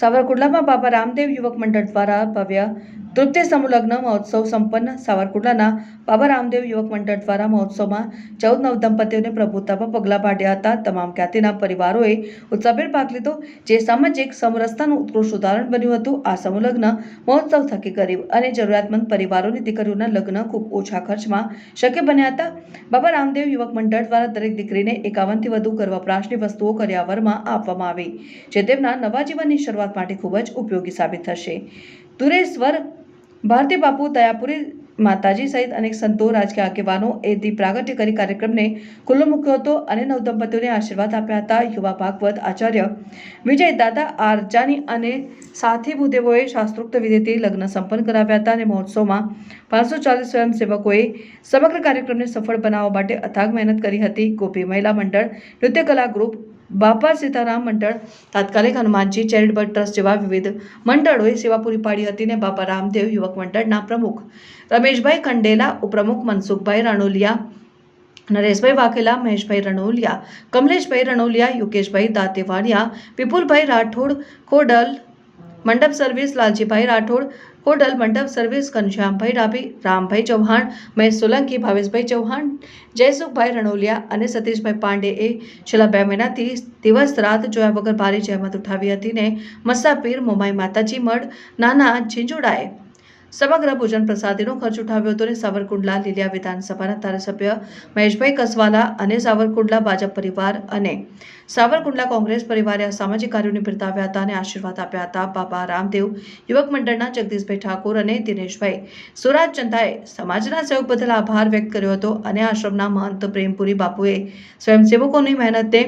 સાવરકુંડલામાં બાબા રામદેવ યુવક મંડળ દ્વારા ભવ્ય તૃપ્તિ સમૂહલગ્ન મહોત્સવ સંપન્ન સાવરકુંડલાના બાબા રામદેવ યુવક મંડળ દ્વારા મહોત્સવમાં ચૌદ નવ દંપતીઓને પ્રભુતામાં પગલાં પાડ્યા હતા. તમામ જ્ઞાતિના પરિવારોએ ઉત્સાહભેર ભાગ લીધો, જે સામાજિક સમરસતાનું ઉત્કૃષ્ટ ઉદાહરણ બન્યું હતું. આ સમૂહલગ્ન મહોત્સવ થકી ગરીબ અને જરૂરિયાતમંદ પરિવારોની દીકરીઓના લગ્ન ખૂબ ઓછા ખર્ચમાં શક્ય બન્યા હતા. બાબા રામદેવ યુવક મંડળ દ્વારા દરેક દીકરીને એકાવનથી વધુ ગર્ભ વપરાશની વસ્તુઓ કર્યાવરમાં આપવામાં આવી, જે તેમના નવા જીવનની શરૂઆત માટે ખૂબ જ ઉપયોગી સાબિત થશે. તુરેશ્વર ભારતી બાપુ દયાપુરી માતાજી સહિત અનેક સંતો રાજકીય આગેવાનો એ દીપ પ્રાગટ્ય કરી કાર્યક્રમને ખુલ્લો મૂક્યો હતો અને નવદંપતીઓને આશીર્વાદ આપ્યા હતા. યુવા ભાગવત આચાર્ય વિજય દાદા આરજાની અને સાથી ભૂદેવોએ શાસ્ત્રોક્ત વિધિથી લગ્ન સંપન્ન કરાવ્યા હતા અને મહોત્સવમાં પાંચસો ચાલીસ સ્વયંસેવકોએ સમગ્ર કાર્યક્રમને સફળ બનાવવા માટે અથાગ મહેનત કરી હતી. ગોપી મહિલા મંડળ નૃત્ય કલા ગ્રુપ બાપા સીતારામ મંડળ તાત્કાલિક હનુમાનજી ચેરિટેબલ ટ્રસ્ટ જેવા વિવિધ મંડળોએ સેવા પૂરી પાડી હતી ને બાપા રામદેવ યુવક મંડળના પ્રમુખ રમેશભાઈ ખંડેલા, ઉપપ્રમુખ મનસુખભાઈ રણોલિયા, નરેશભાઈ વાઘેલા, મહેશભાઈ રણોલિયા, કમલેશભાઈ રણોલિયા યુકેશભાઈ દાંતેવાડિયા, વિપુલભાઈ રાઠોડ, ખોડલ મંડપ સર્વિસ લાલજીભાઈ રાઠોડ, હોટલ મંડપ સર્વિસ ઘનશ્યામભાઈ ડાભી, રામભાઈ ચૌહાણ, મહેશ સોલંકી, ભાવેશભાઈ ચૌહાણ, જયસુખભાઈ રણોલિયા અને સતીશભાઈ પાંડેએ છેલ્લા બે મહિનાથી દિવસ રાત જોયા વગર ભારે જહેમત ઉઠાવી હતી ને મસાપીર મોમાઈ માતાજી મઢ, નાના ઝીંઝુડાએ સમગ્ર ભોજન પ્રસાદીનો ખર્ચ ઉઠાવ્યો હતો અને સાવરકુંડલા લીલિયા વિધાનસભાના ધારાસભ્ય મહેશભાઈ કસવાલા અને સાવરકુંડલા ભાજપ પરિવાર અને સાવરકુંડલા કોંગ્રેસ પરિવારે આ સામાજિક કાર્યોને બિરદાવ્યા હતા અને આશીર્વાદ આપ્યા હતા. બાબા રામદેવ, યુવક મંડળના જગદીશભાઈ ઠાકોર અને દિનેશભાઈ સુરાજ ચંદાએ સમાજના સહયોગ બદલ આભાર વ્યક્ત કર્યો હતો અને આશ્રમના મહંત પ્રેમપુરી બાપુએ સ્વયંસેવકોની મહેનતે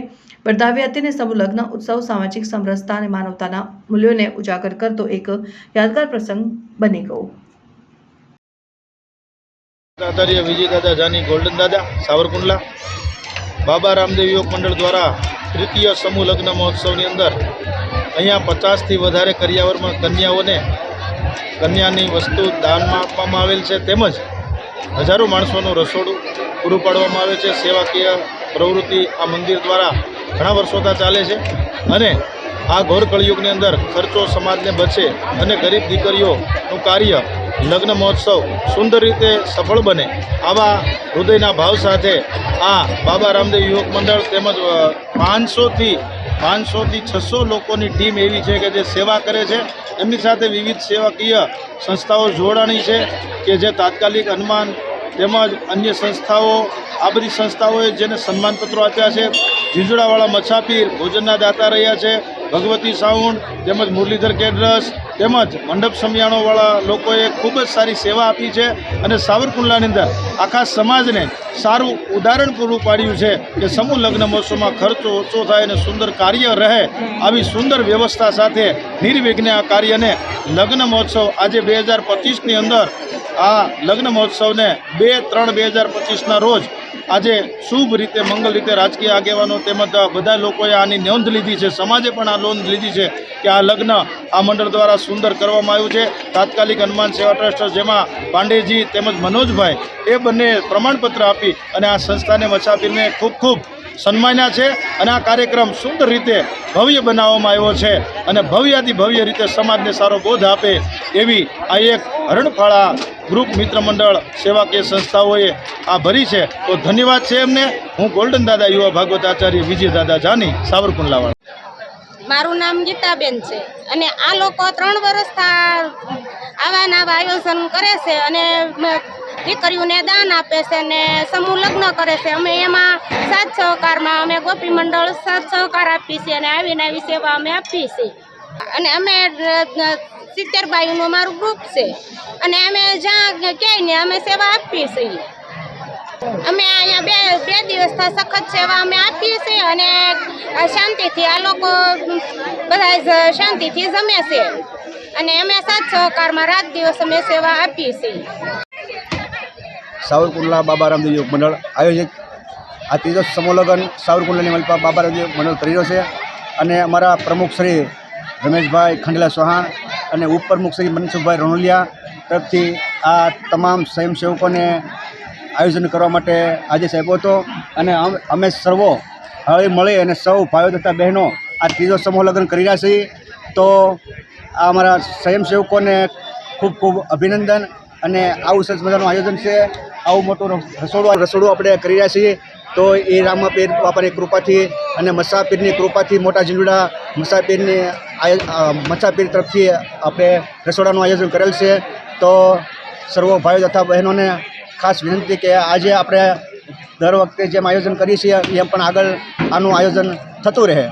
બરદાવી હતી અને સમૂહ લગ્ન, ઉત્સવ, સામાજિક સમરસતા અને માનવતાના મૂલ્યોને ઉજાગર કરતો એક યાદગાર પ્રસંગ બની ગયો. આચાર્ય વિજય દાદા જાની ગોલ્ડન દાદા, સાવરકુંડલા. બાબા રામદેવ યુવક મંડળ દ્વારા તૃતીય સમૂહ લગ્ન મહોત્સવની અંદર અહીંયા પચાસથી વધારે કરિયાવરમાં કન્યાઓને કન્યાની વસ્તુ દાનમાં આપવામાં આવેલ છે તેમજ હજારો માણસોનું રસોડું પૂરું પાડવામાં આવે છે. સેવાકીય પ્રવૃત્તિ આ મંદિર દ્વારા ઘણા વર્ષોથી ચાલે છે અને આ ઘોર કળિયુગની અંદર ખર્ચો સમાજને બચે અને ગરીબ દીકરીઓનું કાર્ય લગ્ન મહોત્સવ સુંદર રીતે સફળ બને આવા હૃદયના ભાવ સાથે આ બાબા રામદેવ યુવક મંડળ તેમજ પાંચસોથી પાંચસોથી છસો લોકોની ટીમ એવી છે કે જે સેવા કરે છે. એમની સાથે વિવિધ સેવાકીય સંસ્થાઓ જોડાણી છે કે જે તાત્કાલિક હનુમાન તેમજ અન્ય સંસ્થાઓ આ બધી સંસ્થાઓએ જેને સન્માનપત્રો આપ્યા છે. ઝીંઝુડાવાળા મછાપીર ભોજનના દાતા રહ્યા છે. ભગવતી સાઉન્ડ, તેમજ મુરલીધર કેડરસ, તેમજ મંડપ સમિયાણોવાળા લોકોએ ખૂબ જ સારી સેવા આપી છે અને સાવરકુંડલાની અંદર આખા સમાજને સારું ઉદાહરણ પૂરું પાડ્યું છે કે સમૂહ લગ્ન મહોત્સવમાં ખર્ચો ઓછો થાય અને સુંદર કાર્ય રહે, આવી સુંદર વ્યવસ્થા સાથે નિર્વિઘ્ને આ કાર્યને લગ્ન મહોત્સવ આજે બે હજાર પચીસની અંદર આ લગ્ન મહોત્સવને બે ત્રણ બે હજાર પચીસના રોજ આજે શુભ રીતે, મંગલ રીતે રાજકીય આગેવાનો તેમજ બધા લોકોએ આની નોંધ લીધી છે. સમાજે પણ આ નોંધ લીધી છે કે આ લગ્ન આ મંડળ દ્વારા સુંદર કરવામાં આવ્યું છે. તાત્કાલિક હનુમાન સેવા ટ્રસ્ટ જેમાં પાંડેજી તેમજ મનોજભાઈ એ બંને પ્રમાણપત્ર આપી અને આ સંસ્થાને મચાપીને ખૂબ ખૂબ સન્માન્યા છે અને આ કાર્યક્રમ સુંદર રીતે ભવ્ય બનાવવામાં આવ્યો છે અને ભવ્યાથી ભવ્ય રીતે સમાજને સારો બોધ આપે એવી આ એક હરણફાળા ગ્રુપ મિત્ર મંડળ સેવાકીય સંસ્થાઓએ આ ભરી છે. તો ધન્યવાદ છે એમને. હું ગોલ્ડન દાદા યુવા ભાગવત આચાર્ય વિજય દાદા જાની સાવરકુંડલાવાળા મારું નામ ગીતાબેન છે અને આ લોકો ત્રણ વર્ષથી આવા આયોજન કરે છે અને દીકરીઓને દાન આપે છે અને સમૂહ લગ્ન કરે છે. અમે એમાં સાથ સહકારમાં અમે ગોપી મંડળ સાથ સહકાર આપીએ છીએ અને આવીને આવી સેવા અમે આપીએ છીએ અને અમે સિત્તેર બાઈનું મારું ગ્રુપ છે. અને અમે જ્યાં ક્યાંય ને અમે સેવા આપીએ છીએ. અમે અહીંયા બે બે દિવસથી સખત સેવા અમે આપીએ છીએ અને શાંતિથી આ લોકો બધા શાંતિથી જમે છે. અને અમે સાત સહકારમાં રાત દિવસ અમે સેવા આપીએ છીએ. સાવરકુંડલા બાબા રામદેવ યુવક મંડળ આયોજિત આ ત્રીજો સમૂહ લગ્ન સાવરકુંડલાની મલપા બાબા રામદેવ મંડળ કરી છે. અને અમારા પ્રમુખ શ્રી રમેશભાઈ ખંડલા ચૌહાણ અને ઉપપ્રમુખ શ્રી મનસુખભાઈ રણોલિયા તરફથી આ તમામ સ્વયંસેવકોને આયોજન કરવા માટે આજે આપ્યો હતો. અને અમ- અમે સર્વો હળી મળી અને સૌ ભાઈઓ તથા બહેનો આ ત્રીજો સમૂહ લગ્ન કરી રહ્યા છીએ. તો આ અમારા સ્વયંસેવકોને ખૂબ ખૂબ અભિનંદન અને આવું સરસ મજાનું આયોજન છે. આવું મોટું રસોડું રસોડું આપણે કરી રહ્યા છીએ. તો એ રામાપીર બાપાની કૃપાથી અને મસાપીરની કૃપાથી મોટા ઝીંડુડા મસાપીરની મસાપીર તરફથી આપણે રસોડાનું આયોજન કરેલ છે. તો સર્વ ભાઈઓ તથા બહેનોને ખાસ વિનંતી કે આજે આપણે દર વખતે જેમ આયોજન કરીએ છીએ, એમ પણ આગળ આનું આયોજન થતું રહે.